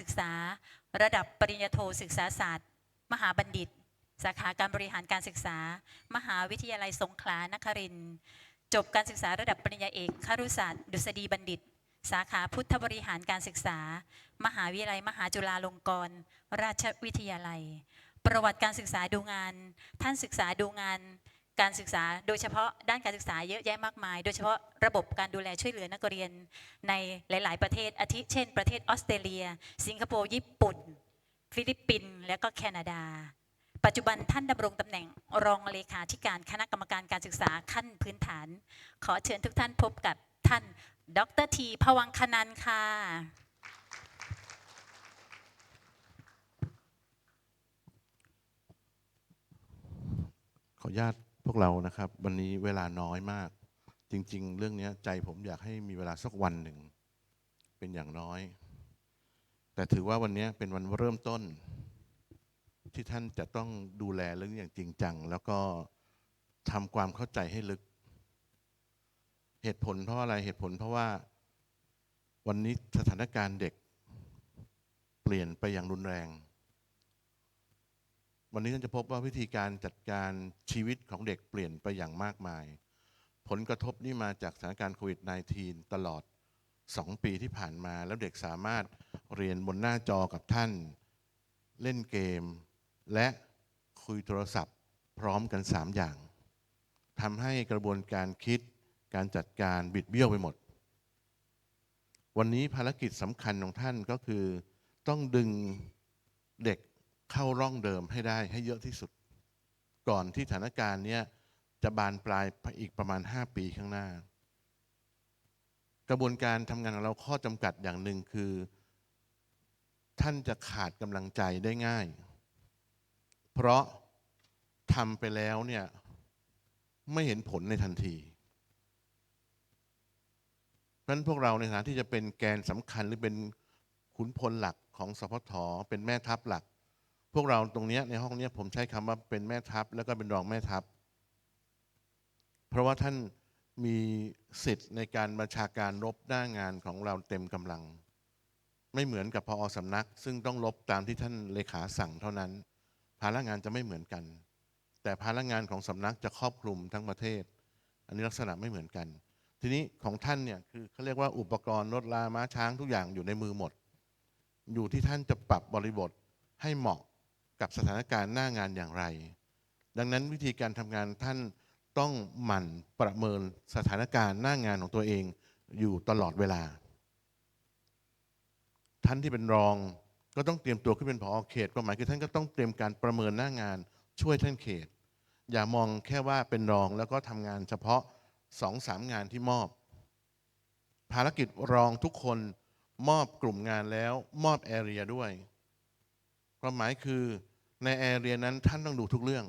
ศึกษา ระดับปริญญาโทศึกษาศาสตร์ มหาบัณฑิต สาขาการบริหารการศึกษา มหาวิทยาลัยสงขลานครินทร์จบการศึกษาระดับปริญญาเอกครุศาสตร์ดุษฎีบัณฑิต สาขาพุทธบริหารการศึกษา มหาวิทยาลัย มหาจุฬาลงกรณราชวิทยาลัย ประวัติการศึกษาดูงาน ท่านศึกษาดูงาน การศึกษาโดยเฉพาะด้านการศึกษาเยอะแยะมากมาย โดยเฉพาะระบบการดูแลช่วยเหลือนักเรียนในหลาย ๆ ประเทศอาทิเช่น ประเทศออสเตรเลีย สิงคโปร์ญี่ปุ่น ฟิลิปปินส์และก็แคนาดา ปัจจุบันท่านดำรงตำแหน่งรองเลขาธิการคณะกรรมการการศึกษาขั้นพื้นฐาน ขอเชิญทุกท่านพบกับท่าน ดรทีพวังคนันค่ะขออนุญาต พวกเรานะครับ วันนี้เวลาน้อยมาก จริง ๆ เรื่องนี้ใจผมอยากให้มีเวลาสักวันหนึ่ง เป็นอย่างน้อย แต่ถือว่าวันนี้เป็นวันเริ่มต้น ที่ท่านจะต้องดูแลเรื่องอย่างจริงจัง แล้วก็ทำความเข้าใจให้ลึก เหตุผลเพราะอะไรเหตุผลเพราะว่า วันนี้สถานการณ์เด็ก เปลี่ยนไปอย่างรุนแรง วันนี้ท่านจะพบว่าวิธีการจัดการชีวิตของเด็กเปลี่ยนไปอย่างมากมาย ผลกระทบนี่มาจากสถานการณ์โควิด -19 ตลอด 2 ปีที่ผ่านมา แล้วเด็กสามารถเรียนบนหน้าจอกับท่าน เล่นเกม และคุยโทรศัพท์ พร้อมกัน 3 อย่างทำให้กระบวนการคิดการจัดการบิดเบี้ยวไปหมด วันนี้ภารกิจสำคัญของท่านก็คือ ต้องดึงเด็ก เข้าร่องเดิมให้ได้ให้เยอะที่สุด ก่อนที่สถานการณ์เนี้ยจะบานปลายไปอีกประมาณ 5 ปีข้างหน้า กระบวนการทำงานของเราข้อจำกัดอย่างหนึ่งคือ ท่านจะขาดกำลังใจได้ง่าย เพราะทำไปแล้วเนี่ยไม่เห็นผลในทันทีเพราะฉะนั้นพวกเราในฐานะที่จะเป็นแกนสำคัญหรือเป็นขุนพลหลักของสพทเป็นแม่ทัพหลัก พวกเราตรงนี้ในห้องนี้ผมใช้คำว่าเป็นแม่ทัพ แล้วก็เป็นรองแม่ทัพ เพราะว่าท่านมีสิทธิ์ในการบัญชาการรบหน้างานของเราเต็มกำลัง ไม่เหมือนกับพอสำนัก ซึ่งต้องรบตามที่ท่านเลขาสั่งเท่านั้น ภาระงานจะไม่เหมือนกัน แต่ภาระงานของสำนักจะครอบคลุมทั้งประเทศ อันนี้ลักษณะไม่เหมือนกัน ทีนี้ของท่านเนี่ยคือเขาเรียกว่าอุปกรณ์รถลาม้าช้างทุกอย่างอยู่ในมือหมด อยู่ที่ท่านจะปรับบริบทให้เหมาะ กับสถานการณ์หน้างานอย่างไร ดังนั้นวิธีการทำงานท่านต้องหมั่นประเมินสถานการณ์หน้างานของตัวเองอยู่ตลอดเวลา ท่านที่เป็นรองก็ต้องเตรียมตัวขึ้นเป็นผอเขตความหมายคือท่านก็ต้องเตรียมการประเมินหน้างานช่วยท่านเขต อย่ามองแค่ว่าเป็นรองแล้วก็ทำงานเฉพาะสองสามงานที่มอบ ภารกิจรองทุกคนมอบกลุ่มงานแล้วมอบแอเรียด้วย ความหมายคือ ในแอเรียนั้นท่านต้องดูทุกเรื่อง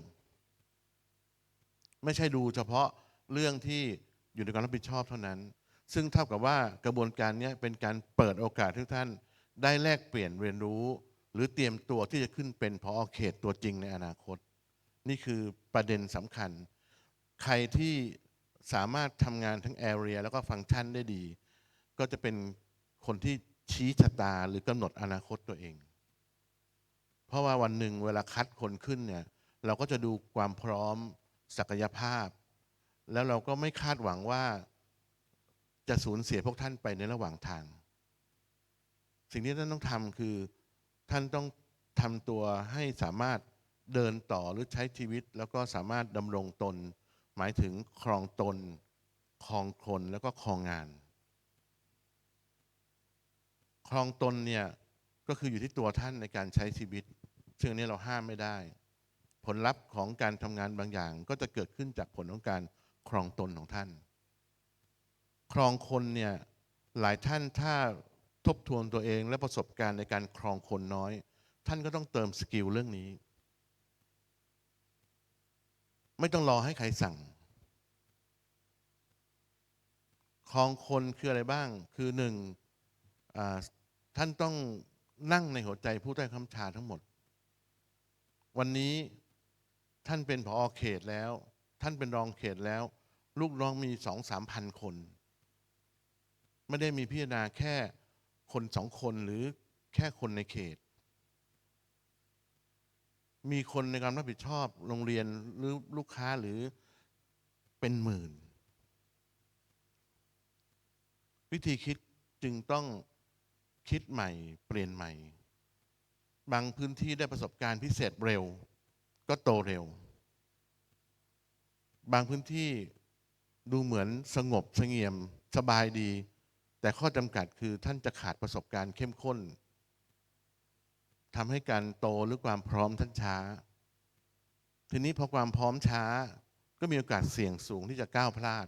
ไม่ใช่ดูเฉพาะเรื่องที่อยู่ในความรับผิดชอบเท่านั้น ซึ่งเท่ากับว่ากระบวนการนี้เป็นการเปิดโอกาสทุกท่านได้แลกเปลี่ยนเรียนรู้ หรือเตรียมตัวที่จะขึ้นเป็นพอเขตตัวจริงในอนาคต นี่คือประเด็นสำคัญ ใครที่สามารถทำงานทั้งแอเรียแล้วก็ฟังก์ชันได้ดี ก็จะเป็นคนที่ชี้ชะตาหรือกำหนดอนาคตตัวเอง เพราะว่าวันหนึ่งเวลาคัดคนขึ้นเนี่ยเราก็จะดูความพร้อมศักยภาพ แล้วเราก็ไม่คาดหวังว่าจะสูญเสียพวกท่านไปในระหว่างทาง สิ่งที่ท่านต้องทำคือท่านต้องทำตัวให้สามารถเดินต่อหรือใช้ชีวิต แล้วก็สามารถดำรงตน หมายถึงครองตนครองคนแล้วก็ครองงาน ครองตนเนี่ย ก็คืออยู่ที่ตัวท่านในการใช้ชีวิต ซึ่งอันนี้เราห้ามไม่ได้ ผลลัพธ์ของการทำงานบางอย่าง ก็จะเกิดขึ้นจากผลของการครองตนของท่าน ครองคนเนี่ยหลายท่านถ้าทบทวนตัวเองและประสบการณ์ในการครองคนน้อย ท่านก็ต้องเติมสกิลเรื่องนี้ ไม่ต้องรอให้ใครสั่ง ครองคนคืออะไรบ้าง คือหนึ่งท่านต้อง นั่งในหัวใจผู้ใต้คำชาทั้งหมด วันนี้ท่านเป็นผอเขตแล้ว ท่านเป็นรองเขตแล้ว ลูกน้องมีสองสามพันคน ไม่ได้มีพิจารณาแค่คนสองคนหรือแค่คนในเขต มีคนในการรับผิดชอบโรงเรียนหรือลูกค้าหรือเป็นหมื่น วิธีคิดจึงต้อง คิดใหม่ เปลี่ยนใหม่ บางพื้นที่ได้ประสบการณ์พิเศษเร็ว ก็โตเร็ว บางพื้นที่ดูเหมือนสงบเสงี่ยมสบายดี แต่ข้อจำกัดคือท่านจะขาดประสบการณ์เข้มข้นทำให้การโตหรือความพร้อมท่านช้า ทีนี้พอความพร้อมช้าก็มีโอกาสเสี่ยงสูงที่จะก้าวพลาด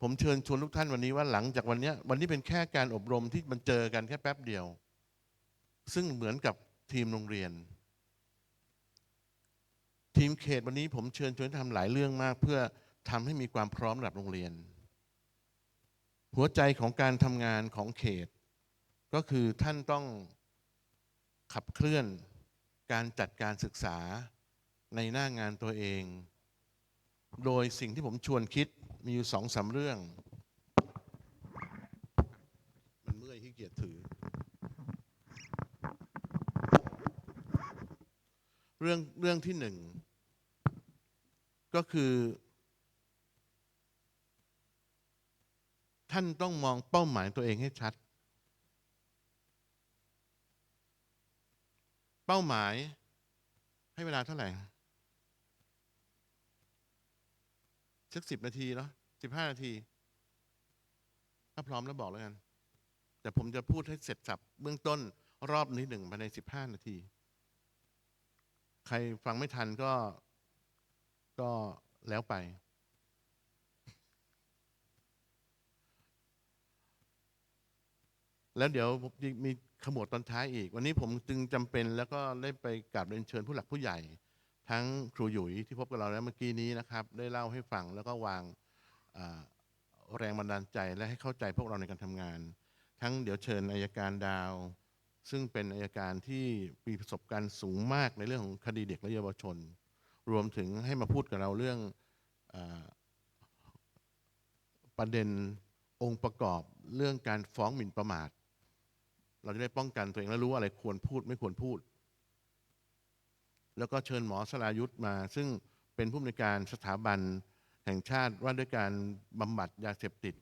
ผมเชิญชวนทุกท่านวันนี้ว่าหลังจากวันนี้วันนี้เป็นแค่การอบรมที่มันเจอกันแค่แป๊บเดียว ซึ่งเหมือนกับทีมโรงเรียน ทีมเขตวันนี้ผมเชิญชวนทำหลายเรื่องมาก เพื่อทำให้มีความพร้อมระดับโรงเรียน หัวใจของการทำงานของเขต ก็คือท่านต้องขับเคลื่อนการจัดการศึกษาในหน้างานตัวเอง โดยสิ่งที่ผมชวนคิด มีอยู่สองสามเรื่อง มันเมื่อยที่เกียจถือ เรื่องเรื่องที่หนึ่ง ก็คือ ท่านต้องมองเป้าหมายตัวเองให้ชัด เป้าหมายให้เวลาเท่าไหร่ สักสิบนาทีเนาะสิบห้านาที ถ้าพร้อมแล้วบอกแล้วกัน แต่ผมจะพูดให้เสร็จสับเบื้องต้นรอบนี้หนึ่งภายในสิบห้านาที ใครฟังไม่ทันก็ก็แล้วไป แล้วเดี๋ยวมีขมวดตอนท้ายอีก วันนี้ผมจึงจำเป็นแล้วก็ได้ไปกราบเรียนเชิญผู้หลักผู้ใหญ่ ทั้งครูหยุยที่พบกับเราแล้วเมื่อกี้นี้นะครับ ได้เล่าให้ฟังแล้วก็วางแรงบันดาลใจและให้เข้าใจพวกเราในการทำงาน ทั้งเดี๋ยวเชิญอายการดาว ซึ่งเป็นอายการที่มีประสบการณ์สูงมากในเรื่องของคดีเด็กและเยาวชน รวมถึงให้มาพูดกับเราเรื่องอประเด็นองค์ประกอบเรื่องการฟ้องหมิ่นประมาท เราจะได้ป้องกันตัวเองและรู้ว่าอะไรควรพูดไม่ควรพูด แล้วก็เชิญหมอสรายุทธ์มา ซึ่งเป็นผู้อำนวยการสถาบันแห่งชาติว่าด้วยการบำบัดยาเสพติด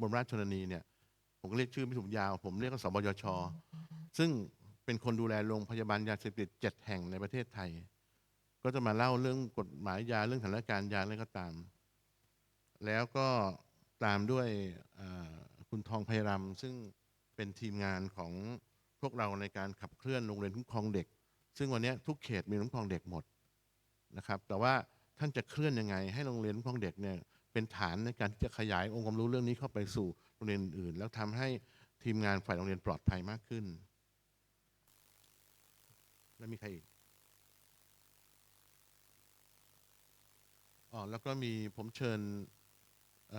บนราชชนนีเนี่ยผมก็เรียกชื่อไม่ถูกยาว ผมเรียกว่าสบยช ซึ่งเป็นคนดูแลโรงพยาบาลยาเสพติดเจ็ดแห่งในประเทศไทย ก็จะมาเล่าเรื่องกฎหมายยาเรื่องสถานการณ์ยาอะไรก็ตาม แล้วก็ตามด้วยคุณทองไพรำซึ่งเป็นทีมงานของพวกเราในการขับเคลื่อนโรงเรียนคุ้มครองเด็ก ซึ่งวันนี้ทุกเขตมีคุ้มครองเด็กหมดนะครับแต่ว่าท่านจะเคลื่อนยังไง ให้โรงเรียนคุ้มครองเด็กเนี่ยเป็นฐานในการที่จะขยายองค์ความรู้เรื่องนี้เข้าไปสู่โรงเรียนอื่น แล้วทำให้ทีมงานฝ่ายโรงเรียนปลอดภัยมากขึ้น แล้วมีใครอีกอ๋อแล้วก็มีผมเชิญอ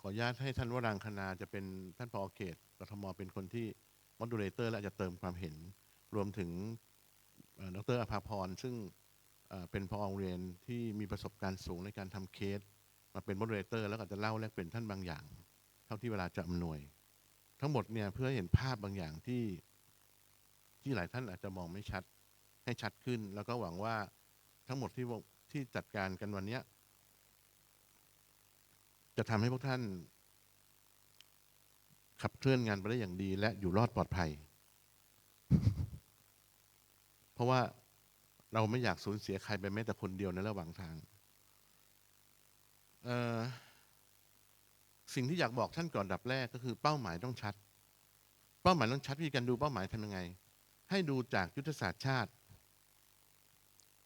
ขออนุญาตให้ท่านวรังคณาจะเป็นท่านผอเขตกทมเป็นคนที่มอดูเลเตอร์และจะเติมความเห็นรวมถึง ดรอภาพร ซึ่งเป็นพอโรงเรียนที่มีประสบการณ์สูงในการทำเคส มาเป็นมอดเลเตอร์ แล้วก็จะเล่าแลกเปลี่ยนท่านบางอย่าง เท่าที่เวลาจะอำนวย ทั้งหมดเนี่ยเพื่อเห็นภาพบางอย่างที่ ที่หลายท่านอาจจะมองไม่ชัดให้ชัดขึ้น แล้วก็หวังว่าทั้งหมดที่ที่จัดการกันวันนี้จะทำให้พวกท่าน ขับเคลื่อนงานไปได้อย่างดีและอยู่รอดปลอดภัย ราะว่าเราไม่อยากสูญเสียใครไปแม้แต่คนเดียวในระหว่างทางสิ่งที่อยากบอกท่านก่อนดับแรกก็คือเป้าหมายต้องชัด เป้าหมายต้องชัดวิธีการดูเป้าหมายทำยังไง ให้ดูจากยุทธศาสตร์ชาติ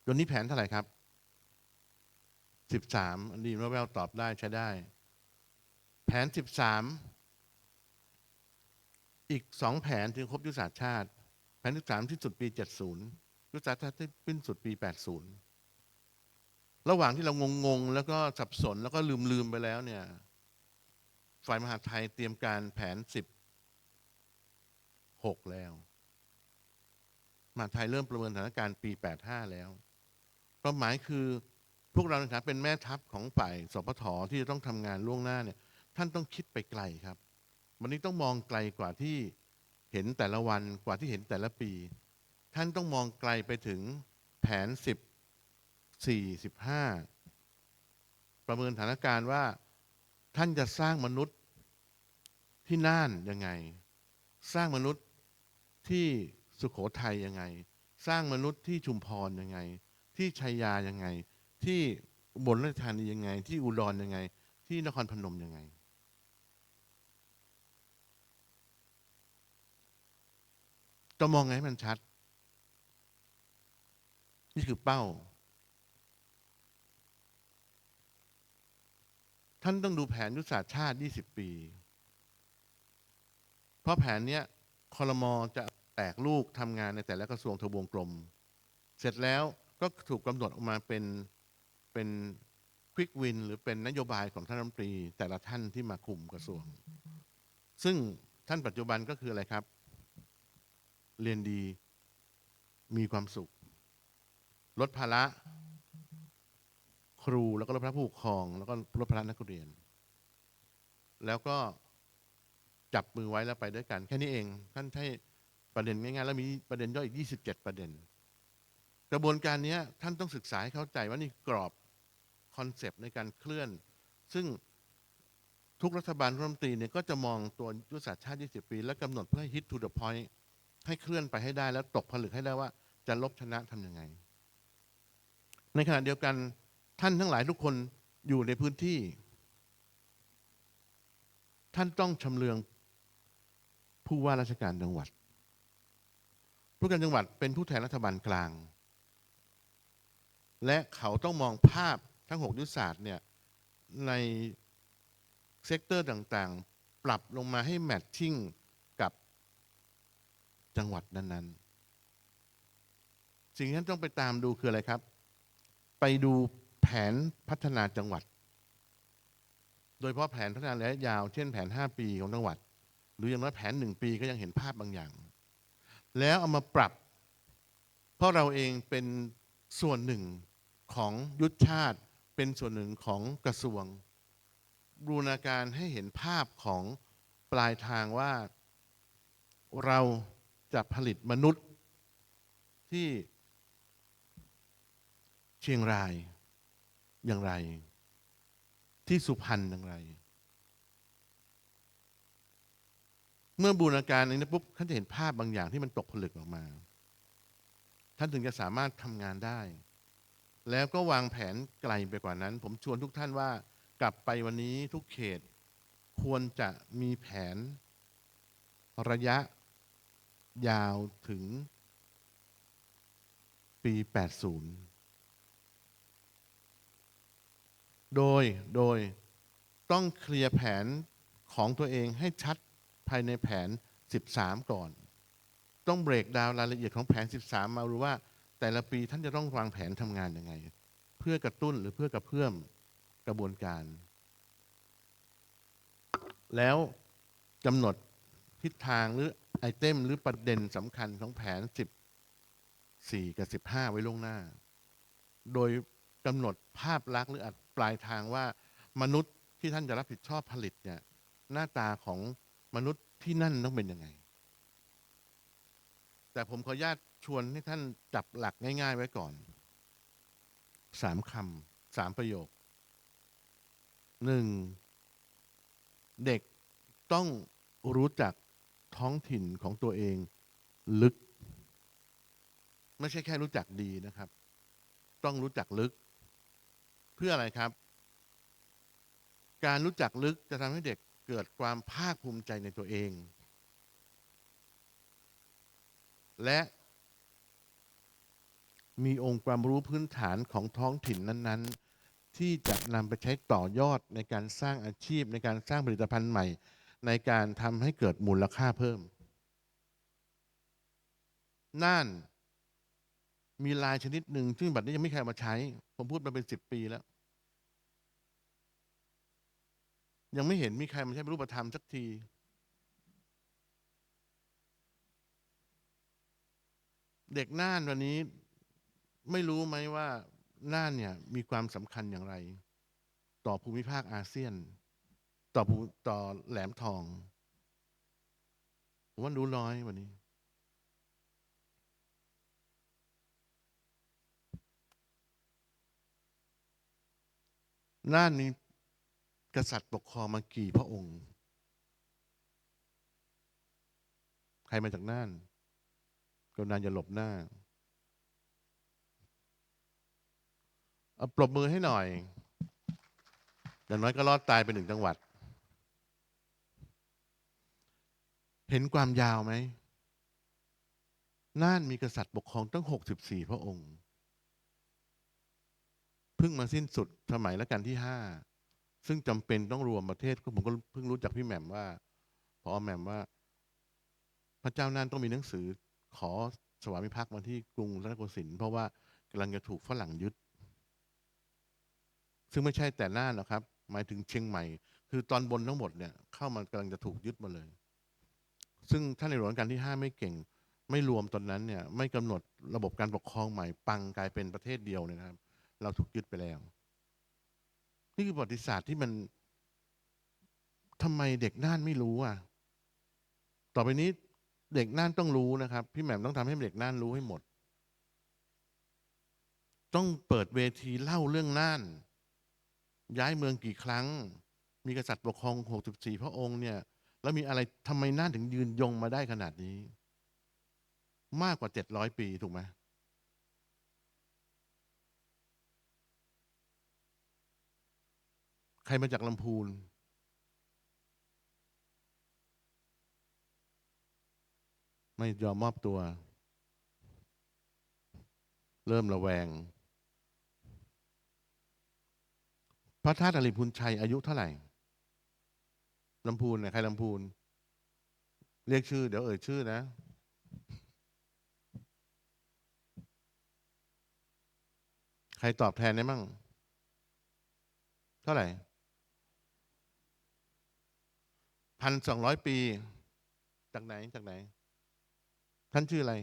ตัวนี้แผนเท่าไหร่ครับสิบสามอันดีว่าแววตอบได้ใช้ได้ แผนสิบสามอีกสองแผนถึงครบยุทธศาสตร์ชาติ แผนที่สามที่สุดปีเจ็ดศูนย์ ยุทธศาสตร์ชาติที่สิ้นสุดปีแปดศูนย์ระหว่างที่เรางงๆ แล้วก็สับสนแล้วก็ลืมๆ ไปแล้วเนี่ย ฝ่ายมหาไทยเตรียมการแผนสิบหกแล้ว มหาไทยเริ่มประเมินสถานการณ์ปีแปดห้าแล้วเป้าหมายคือพวกเราในฐานะเป็นแม่ทัพของฝ่ายสปทที่จะต้องทำงานล่วงหน้าเนี่ย ท่านต้องคิดไปไกลครับ วันนี้ต้องมองไกลกว่าที่เห็นแต่ละวันกว่าที่เห็นแต่ละปี ท่านต้องมองไกลไปถึงแผนสิบสี่สิบห้าประเมินสถานการณ์ว่า ท่านจะสร้างมนุษย์ที่น่านยังไง สร้างมนุษย์ที่สุขโขทัยยังไง สร้างมนุษย์ที่ชุมพรยังไง ที่ชัยยายังไง ที่อุบลราชธานียังไง ที่อุดรยังไง ที่นครพนมยังไงต้องมองไงให้มันชัด นี่คือเป้า ท่านต้องดูแผนยุทธศาสตร์ชาติ 20 ปี เพราะแผนเนี้ยคอรมอจะแตกลูกทำงานในแต่ละกระทรวงทบวงกลม เสร็จแล้วก็ถูกกำหนดออกมาเป็นเป็นควิกวินหรือเป็นนโยบายของท่านรัฐมนตรี แต่ละท่านที่มาคุมกระทรวง ซึ่งท่านปัจจุบันก็คืออะไรครับ เรียนดีมีความสุข ลดภาระครูแล้วก็ลดภาระผู้ปกครอง แล้วก็ลดภาระนักเรียน แล้วก็จับมือไว้แล้วไปด้วยกัน แค่นี้เอง ท่านให้ประเด็นง่ายๆแล้วมีประเด็นย่อยอีก 27 ประเด็น กระบวนการนี้ท่านต้องศึกษาให้เข้าใจว่านี่กรอบคอนเซปต์ในการเคลื่อน ซึ่งทุกรัฐบาลรัฐมนตรีเนี่ยก็จะมองตัวยุทธศาสตร์ชาติ 20 ปี แล้วกำหนดเพื่อให้ hit to the point ให้เคลื่อนไปให้ได้แล้วตกผลึกให้ได้ว่าจะลบชนะทำยังไง ในขณะเดียวกันท่านทั้งหลายทุกคนอยู่ในพื้นที่ ท่านต้องชำเลืองผู้ว่าราชการจังหวัด ผู้การจังหวัดเป็นผู้แทนรัฐบาลกลาง และเขาต้องมองภาพทั้ง6ยุทธศาสตร์เนี่ยในเซกเตอร์ต่างๆ ปรับลงมาให้แมทชิ่งกับจังหวัดนั้น ๆ สิ่งที่ท่านต้องไปตามดูคืออะไรครับ ไปดูแผนพัฒนาจังหวัด โดยเฉพาะแผนพัฒนาระยะยาว เช่นแผน 5 ปีของจังหวัด หรืออย่างน้อยแผน 1 ปีก็ยังเห็นภาพบางอย่าง แล้วเอามาปรับ เพราะเราเองเป็นส่วนหนึ่งของยุทธชาติเป็นส่วนหนึ่งของกระทรวง บูรณาการให้เห็นภาพของปลายทางว่า เราจะผลิตมนุษย์ที่ ชียงรายอย่างไร ที่สุพรรณอย่างไร เมื่อบูรณาการอันนี้ปุ๊บท่านจะเห็นภาพบางอย่างที่มันตกผลึกออกมา ท่านถึงจะสามารถทำงานได้ แล้วก็วางแผนไกลไปกว่านั้น ผมชวนทุกท่านว่ากลับไปวันนี้ทุกเขต ควรจะมีแผน ระยะยาวถึงปี 80 โดยโดยต้องเคลียร์แผนของตัวเองให้ชัดภายในแผน 13 ก่อน ต้องเบรกดาวรายละเอียดของแผน 13 มารู้ว่า แต่ละปีท่านจะต้องวางแผนทำงานยังไง เพื่อกระตุ้นหรือเพื่อกระเพื่อมกระบวนการ แล้วกำหนดทิศทางหรือไอเทมหรือประเด็นสำคัญของแผน 14 กับ 15 ไว้ล่วงหน้า โดยกำหนดภาพลักษณ์หรืออัด ปลายทางว่ามนุษย์ที่ท่านจะรับผิดชอบผลิตเนี่ยหน้าตาของมนุษย์ที่นั่นต้องเป็นยังไง แต่ผมขออนุญาตชวนให้ท่านจับหลักง่าย ๆ ไว้ก่อนสามคำสามประโยคหนึ่งเด็กต้องรู้จักท้องถิ่นของตัวเองลึก ไม่ใช่แค่รู้จักดีนะครับ ต้องรู้จักลึก เพื่ออะไรครับ การรู้จักลึกจะทำให้เด็กเกิดความภาคภูมิใจในตัวเอง และมีองค์ความรู้พื้นฐานของท้องถิ่นนั้น ๆ ที่จะนำไปใช้ต่อยอดในการสร้างอาชีพในการสร้างผลิตภัณฑ์ใหม่ ในการทำให้เกิดมูลค่าเพิ่ม น่าน มีลายชนิดหนึ่งซึ่งบัดนี้ยังไม่ใครมาใช้ ผมพูดมาเป็นสิบปีแล้ว ยังไม่เห็นมีใครมาใช้เป็นรูปธรรมสักที เด็กน่านวันนี้ไม่รู้ไหมว่าน่านเนี่ย มีความสำคัญอย่างไร ต่อภูมิภาคอาเซียน ต่อภูต่อแหลมทอง ผมว่ารู้น้อยวันนี้ น่านมีกษัตริย์ปกครองมากี่พระองค์ ใครมาจากน่านกรุณาอย่าหลบหน้าเอาปรบมือให้หน่อย อย่างน้อยก็รอดตายไปหนึ่งจังหวัด เห็นความยาวไหมน่านมีกษัตริย์ปกครองตั้ง64พระองค์ เพิ่งมาสิ้นสุดสมัยรัชกาลที่5ซึ่งจำเป็นต้องรวมประเทศผมก็เพิ่งรู้จากพี่แหม่มว่าพอแหม่มว่า พระเจ้าน่านต้องมีหนังสือขอสวามิภักดิ์มาที่กรุงรัตนโกสินทร์เพราะว่ากำลังจะถูกฝรั่งยึด ซึ่งไม่ใช่แต่น่านหรอกครับ หมายถึงเชียงใหม่ คือตอนบนทั้งหมดเนี่ย เข้ามากำลังจะถูกยึดมาเลย ซึ่งท่านในหลวงรัชกาลที่ห้าไม่เก่ง ไม่รวมตอนนั้นเนี่ย ไม่กำหนดระบบการปกครองใหม่ปังกลายเป็นประเทศเดียวเนี่ยนะครับ เราถูกยึดไปแล้ว นี่คือประวัติศาสตร์ที่มันทำไมเด็กน่านไม่รู้อะ ต่อไปนี้เด็กน่านต้องรู้นะครับ พี่แหม่มต้องทำให้เด็กน่านรู้ให้หมด ต้องเปิดเวทีเล่าเรื่องน่าน ย้ายเมืองกี่ครั้ง มีกษัตริย์ปกครอง 64 พระองค์เนี่ย แล้วมีอะไรทำไมน่านถึงยืนยงมาได้ขนาดนี้ มากกว่า 700 ปีถูกไหม ใครมาจากลำพูน ไม่ยอมมอบตัว เริ่มระแวง พระธาตุอริพุนชัยอายุเท่าไหร่ลำพูนเนี่ยใครลำพูน เรียกชื่อ เดี๋ยวเอ่ยชื่อนะใครตอบแทนได้มั่ง เท่าไหร่ พันสองร้อยปี จากไหนจากไหน ท่านชื่ออะไร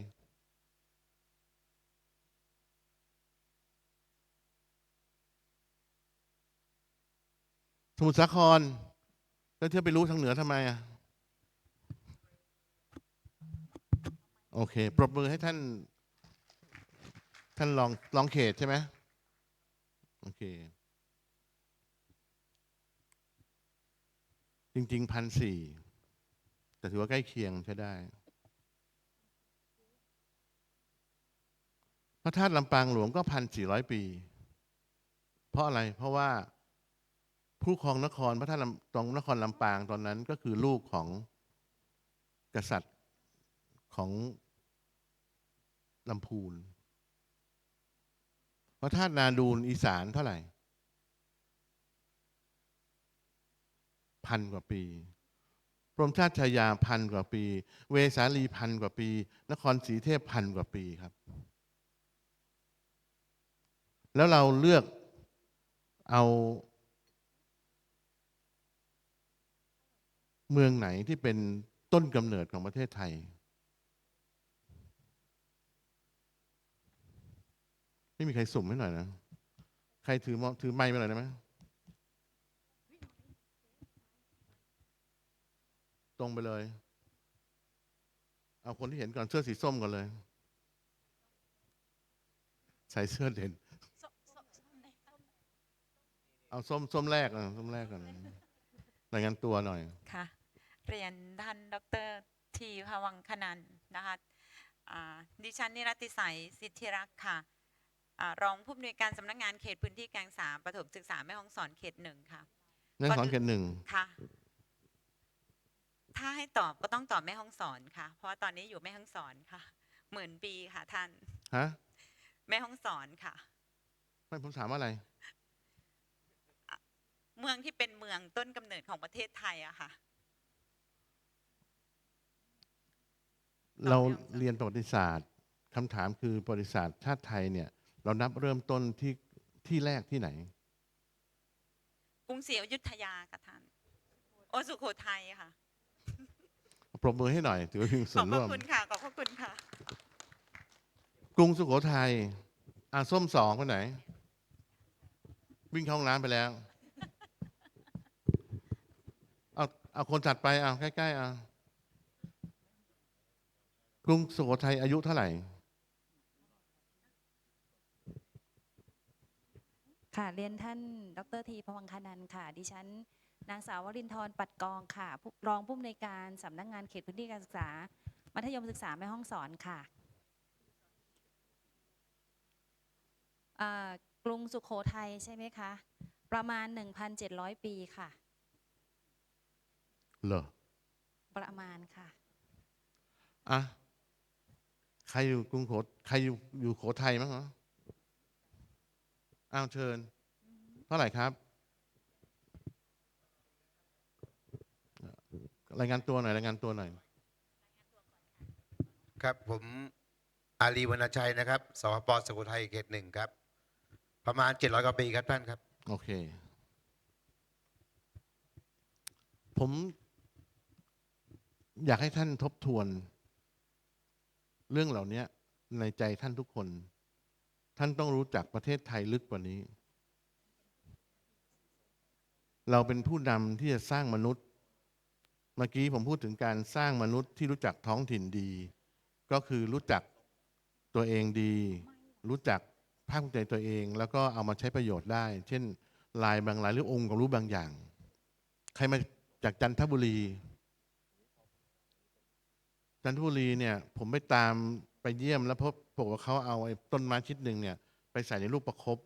สมุทรสาคร แล้วเธอไปรู้ทางเหนือทำไมอะ โอเค ปรบมือให้ท่าน ท่านลองลองเขตใช่ไหมโอเค จริงๆพันสี่แต่ถือว่าใกล้เคียงใช้ได้ พระธาตุลำปางหลวงก็พันสี่ร้อยปี เพราะอะไรเพราะว่าผู้ครองนครพระธาตุตรงนครลำปางตอนนั้นก็คือลูกของกษัตริย์ของลำพูนพระธาตุนาดูนอีสานเท่าไหร่ พันกว่าปีพรมชาติชายาพันกว่าปี เวสาลีพันกว่าปี นครศรีเทพพันกว่าปีครับ แล้วเราเลือกเอา เมืองไหนที่เป็นต้นกำเนิดของประเทศไทย ไม่มีใครสุ่มให้หน่อยนะ ใครถือมอถือไม้มาหน่อยได้ไหม ตรงไปเลย เอาคนที่เห็นก่อนเสื้อสีส้มก่อนเลย ใส่เสื้อเด่น เอาส้มส้มแรกอะส้มแรกก่อนรายงานตัวหน่อย ค่ะ เรียนท่านดรทีพวังคนันท์นะคะอ่าดิฉันนิรติสัยสิทธิรักษ์ค่ะอ่ารองผู้อำนวยการสำนักงานเขตพื้นที่แกลงสามประถมศึกษาแม่ฮ่องสอนเขตหนึ่งค่ะนั่นสอนเขตหนึ่งค่ะ ถ้าให้ตอบก็ต้องตอบแม่ฮ่องสอนค่ะ เพราะว่าตอนนี้อยู่แม่ฮ่องสอนค่ะ หมื่นปีค่ะท่าน ฮะแม่ฮ่องสอนค่ะ ไม่ผมถามว่าอะไร เมืองที่เป็นเมืองต้นกำเนิดของประเทศไทยอะค่ะ เราเรียนประวัติศาสตร์คำถามคือประวัติศาสตร์ชาติไทยเนี่ย เรานับเริ่มต้นที่ที่แรกที่ไหน กรุงศรีอยุธยาค่ะท่าน โอสุโขทัยค่ะ ปรบมือให้หน่อย ถือว่ามีขส่อวบนพร่ระวม คุณค่ะ ขอบพระคุณค่ะ กรุงสุโขทัยอาส้มสองคนไหน วิ่งเข้าห้องน้ำไปแล้วเอาเอาคนถัดไปเอาใกล้ๆเอากรุงสุโขทัยอายุเท่าไหร่ ค่ะเรียนท่านดรทีพวังคนันท์ค่ะ ดิฉัน นางสาววรินทร์ปัดกองค่ะผู้รองผู้อำนวยการสำนักงานเขตพื้นที่การศึกษา มัธยมศึกษาแม่ห้องสอนค่ะอ่ากรุงสุขโขทัยใช่ไหมคะ ประมาณ 1,700 ปีค่ะ เหรอ ประมาณค่ะ อะ ใครอยู่กรุงโขใครอยู่อยู่โขทัยมั้งเหรออ้าวเชิญ เท่าไหร่ครับ รายงานตัวหน่อยรายงานตัวหน่อย ครับผมอาลีวรรณชัยนะครับสพปสุโขทัยเขตหนึ่งครับ ประมาณ 700กว่าปีครับท่านครับ โอเค ผมอยากให้ท่านทบทวน เรื่องเหล่านี้ในใจท่านทุกคน ท่านต้องรู้จักประเทศไทยลึกกว่านี้ เราเป็นผู้นำที่จะสร้างมนุษย์ เมื่อกี้ผมพูดถึงการสร้างมนุษย์ที่รู้จักท้องถิ่นดี ก็คือรู้จักตัวเองดี รู้จักภาคภูมิใจตัวเอง แล้วก็เอามาใช้ประโยชน์ได้ เช่น ลายบางลายหรือองค์ความรู้บางอย่าง ใครมาจากจันทบุรี จันทบุรีเนี่ยผมไปตามไปเยี่ยมแล้วพบบอกว่าเขาเอาไอ้ต้นไม้ชิดหนึ่งเนี่ย ไปใส่ในลูกประคบ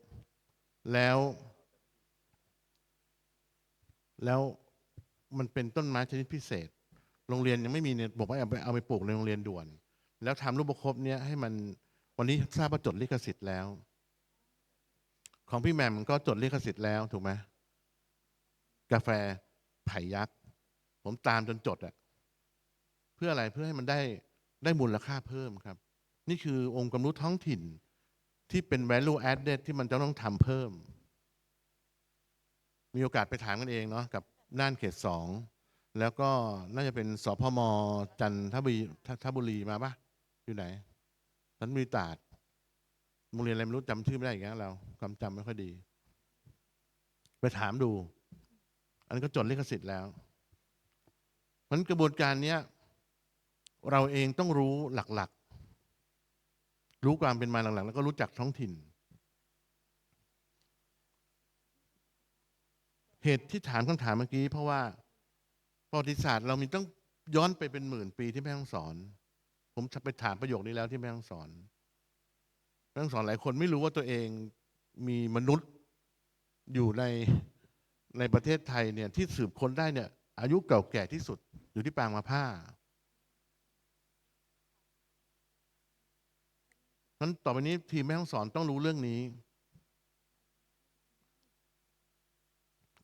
แล้ว แล้ว มันเป็นต้นไม้ชนิดพิเศษ โรงเรียนยังไม่มีเนี่ยบอกว่าเอาไปเอาไปปลูกในโรงเรียนด่วน แล้วทำลูกประคบเนี่ยให้มันวันนี้ทราบว่าจดลิขสิทธิ์แล้ว ของพี่แหม่มก็จดลิขสิทธิ์แล้วถูกไหมกาแฟไผ่ยักษ์ ผมตามจนจดอะเพื่ออะไรเพื่อให้มันได้ได้มูลค่าเพิ่มครับ นี่คือองค์ความรู้ท้องถิ่นที่เป็น value added ที่มันจะต้องทำเพิ่ม มีโอกาสไปถามกันเองเนาะกับ น่านเขตสองแล้วก็น่าจะเป็นสพมจันทบุรีทบุรีมาปะอยู่ไหนนันบุรีตราดโรงเรียนอะไรไม่รู้จำชื่อไม่ได้อีกแล้วเราความจำไม่ค่อยดี ไปถามดู อันนี้ก็จดลิขสิทธิ์แล้วมันกระบวนการเนี้ยเราเองต้องรู้หลักๆ รู้ความเป็นมาหลักๆแล้วก็รู้จักท้องถิ่น เหตุที่ถามคำถามเมื่อกี้ เพราะว่าประวัติศาสตร์เรามีต้องย้อนไปเป็นหมื่นปีที่แม่ฮ่องสอน ผมไปถามประโยคนี้แล้วที่แม่ฮ่องสอนแม่ฮ่องสอนหลายคนไม่รู้ว่าตัวเองมีมนุษย์อยู่ในในประเทศไทยเนี่ยที่สืบค้นได้เนี่ย อายุเก่าแก่ที่สุดอยู่ที่ปางมาผ้านั้นต่อไปนี้ทีมแม่ฮ่องสอนต้องรู้เรื่องนี้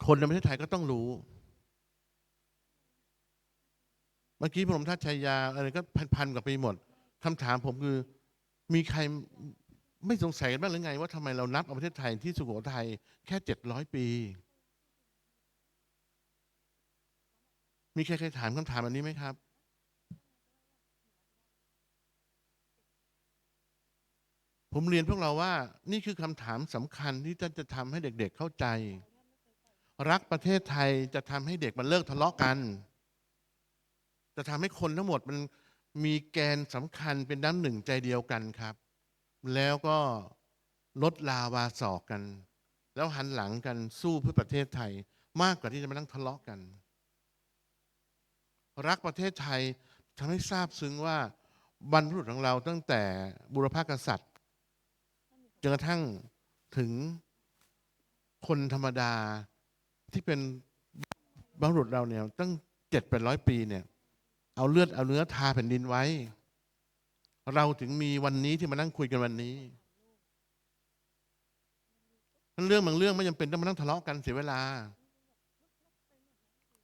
คนในประเทศไทยก็ต้องรู้เมื่อกี้พระมทัตชัยยาอะไรก็พันๆกับไปหมดคำถามผมคือมีใครไม่สงสัยกันบ้างหรือไง ว่าทำไมเรานับเอาประเทศไทยที่สุโขทัยแค่เจ็ดร้อยปี มีใครเคยถามคำถามอันนี้ไหมครับ ผมเรียนพวกเราว่านี่คือคำถามสำคัญที่จะจะทำให้เด็ก ๆเข้าใจ รักประเทศไทยจะทำให้เด็กมันเลิกทะเลาะกัน จะทำให้คนทั้งหมดมันมีแกนสำคัญเป็นน้ำหนึ่งใจเดียวกันครับ แล้วก็ลดลาวาสอกกัน แล้วหันหลังกันสู้เพื่อประเทศไทย มากกว่าที่จะมานั่งทะเลาะกัน รักประเทศไทยทำให้ทราบซึ้งว่าบรรพบุรุษของเราตั้งแต่บุรพกษัตริย์จนกระทั่งถึงคนธรรมดา ที่เป็นบรรพบุรุษเราเนี่ยตั้งเจ็ดแปดร้อยปีเนี่ย เอาเลือดเอาเนื้อทาแผ่นดินไว้ เราถึงมีวันนี้ที่มานั่งคุยกันวันนี้เรื่องบางเรื่องไม่จำเป็นต้องมานั่งทะเลาะกันเสียเวลา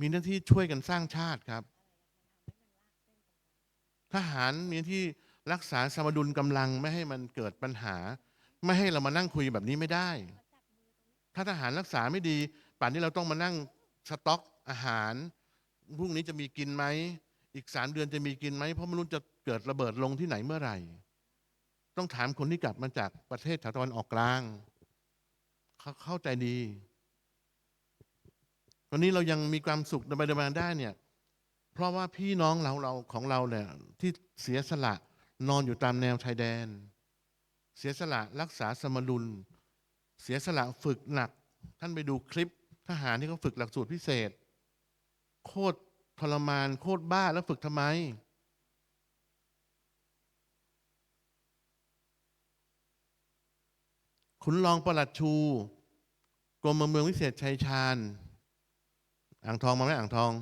มีหน้าที่ช่วยกันสร้างชาติครับ ทหารมีหน้าที่รักษาสมดุลกำลังไม่ให้มันเกิดปัญหา ไม่ให้เรามานั่งคุยแบบนี้ไม่ได้ ถ้าทหารรักษาไม่ดี ป่านนี้เราต้องมานั่งสต็อกอาหารพรุ่งนี้จะมีกินไหม อีกสามเดือนจะมีกินไหม เพราะไม่รู้จะเกิดระเบิดลงที่ไหนเมื่อไหร่ ต้องถามคนที่กลับมาจากประเทศแถวตะวันออกกลาง เขาเข้าใจดีวันนี้เรายังมีความสุขดำไปดำมาได้เนี่ย เพราะว่าพี่น้องเราเราของเราเนี่ยที่เสียสละนอนอยู่ตามแนวชายแดน เสียสละรักษาสมดุล เสียสละฝึกหนัก ท่านไปดูคลิป ทหารที่เขาฝึกหลักสูตรพิเศษ โคตรทรมาน โคตรบ้าแล้วฝึกทำไม ขุนรองประหลัดชู กรมเมืองวิเศษชัยชาญ อ่างทองมาไหมอ่างทอง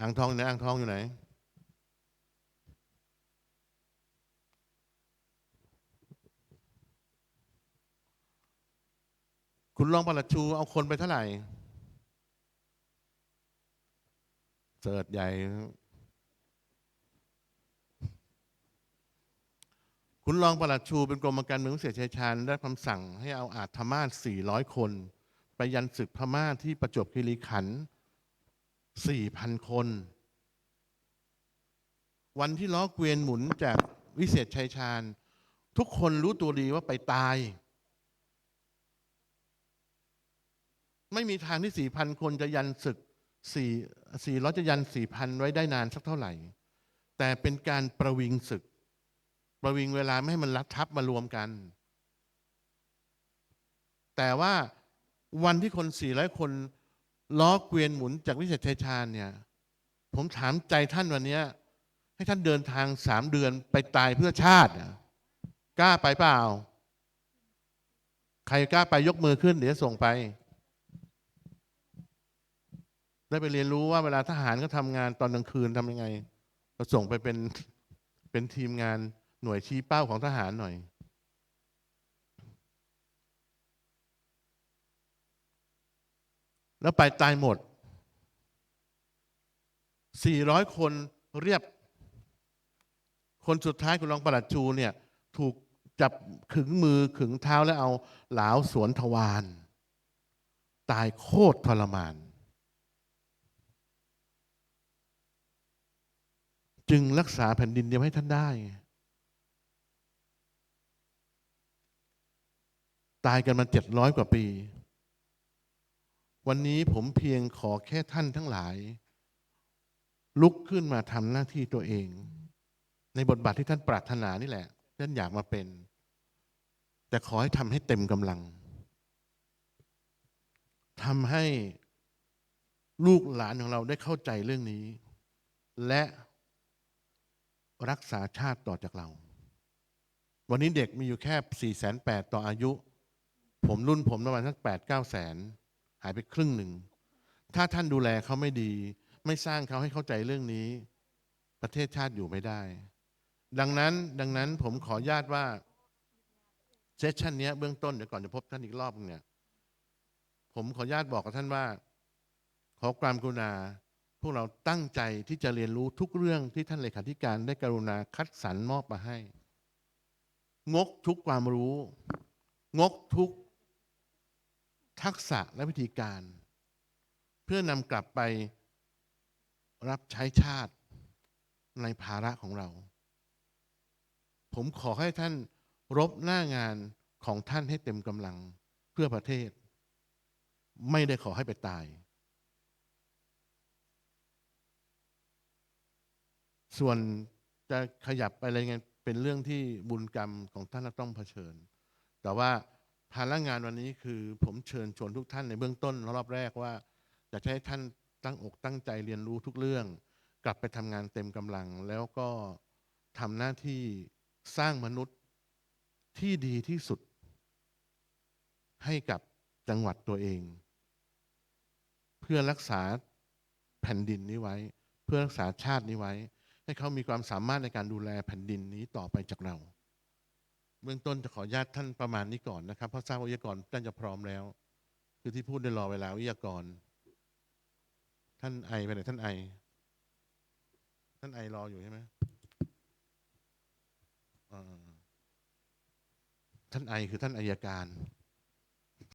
อ่างทองอยู่ไหนอ่างทองอยู่ไหน คุณรองประหลัดชูเอาคนไปเท่าไหร่เสิร์ชใหญ่ คุณรองประหลัดชูเป็นกรมการเมืองวิเศษชัยชาญได้คำสั่งให้เอาอาธรรมาส400 คน ไปยันศึกพม่าที่ประจวบคีรีขันธ์4,000 คน วันที่ล้อเกวียนหมุนจากวิเศษชัยชาญ ทุกคนรู้ตัวดีว่าไปตาย ไม่มีทางที่สี่พันคนจะยันศึกสี่สี่ร้อยจะยันสี่พันไว้ได้นานสักเท่าไหร่ แต่เป็นการประวิงศึก ประวิงเวลาไม่ให้มันรัดทับมารวมกัน แต่ว่าวันที่คนสี่ร้อยคนล้อเกวียนหมุนจากวิเศษชัยชาญเนี่ย ผมถามใจท่านวันนี้ให้ท่านเดินทางสามเดือนไปตายเพื่อชาติอะกล้าไปเปล่า ใครกล้าไปยกมือขึ้นเดี๋ยวส่งไป ได้ไปเรียนรู้ว่าเวลาทหารก็ทำงานตอนกลางคืนทำยังไงเราส่งไปเป็นเป็นทีมงานหน่วยชี้เป้าของทหารหน่อย แล้วไปตายหมด 400 คนเรียบ คนสุดท้ายคุณรองประหลัดชูเนี่ย ถูกจับขึงมือขึงเท้าแล้วเอาเหลาสวนทวารตายโคตรทรมาน จึงรักษาแผ่นดินเดียวให้ท่านได้ ตายกันมาเจ็ดร้อยกว่าปี วันนี้ผมเพียงขอแค่ท่านทั้งหลาย ลุกขึ้นมาทำหน้าที่ตัวเอง ในบทบาทที่ท่านปรารถนานี่แหละ ท่านอยากมาเป็น แต่ขอให้ทำให้เต็มกำลังทำให้ลูกหลานของเราได้เข้าใจเรื่องนี้ และ รักษาชาติต่อจากเรา วันนี้เด็กมีอยู่แค่ 4 8 0 0 0ต่ออายุ ผมรุ่นผมประมาณสักแปดเก้าแสน หายไปครึ่งหนึ่ง ถ้าท่านดูแลเขาไม่ดี ไม่สร้างเขาให้เข้าใจเรื่องนี้ ประเทศชาติอยู่ไม่ได้ ดังนั้นดังนั้นผมขออนุญาตว่าเซสชันนี้เบื้องต้นเดี๋ยวก่อนจะพบท่านอีกรอบนึงเนี่ย ผมขออนุญาตบอกกับท่านว่า ขอความกรุณา พวกเราตั้งใจที่จะเรียนรู้ทุกเรื่องที่ท่านเลขาธิการได้กรุณาคัดสรรมอบมาให้ งกทุกความรู้ งกทุกทักษะและวิธีการ เพื่อนำกลับไปรับใช้ชาติในภาระของเรา ผมขอให้ท่านรบหน้างานของท่านให้เต็มกำลังเพื่อประเทศ ไม่ได้ขอให้ไปตาย ส่วนจะขยับไปอะไรเงี้ยเป็นเรื่องที่บุญกรรมของท่านต้องเผชิญ แต่ว่าภาระงานวันนี้คือผมเชิญชวนทุกท่านในเบื้องต้นรอบแรกว่าอยากจะให้ท่านตั้งอกตั้งใจเรียนรู้ทุกเรื่อง กลับไปทำงานเต็มกำลัง แล้วก็ทำหน้าที่สร้างมนุษย์ที่ดีที่สุด ให้กับจังหวัดตัวเอง เพื่อรักษาแผ่นดินนี้ไว้ เพื่อรักษาชาตินี้ไว้ ให้เขามีความสามารถในการดูแลแผ่นดินนี้ต่อไปจากเราเบื้องต้นจะขออนุญาตท่านประมาณนี้ก่อนนะครับ เพราะทราบวิทยากรท่านจะพร้อมแล้ว คือที่พูดได้รอเวลาวิทยากร ท่านไอไปไหนท่านไอ ท่านไอรออยู่ใช่ไหมท่านไอคือท่านอายการ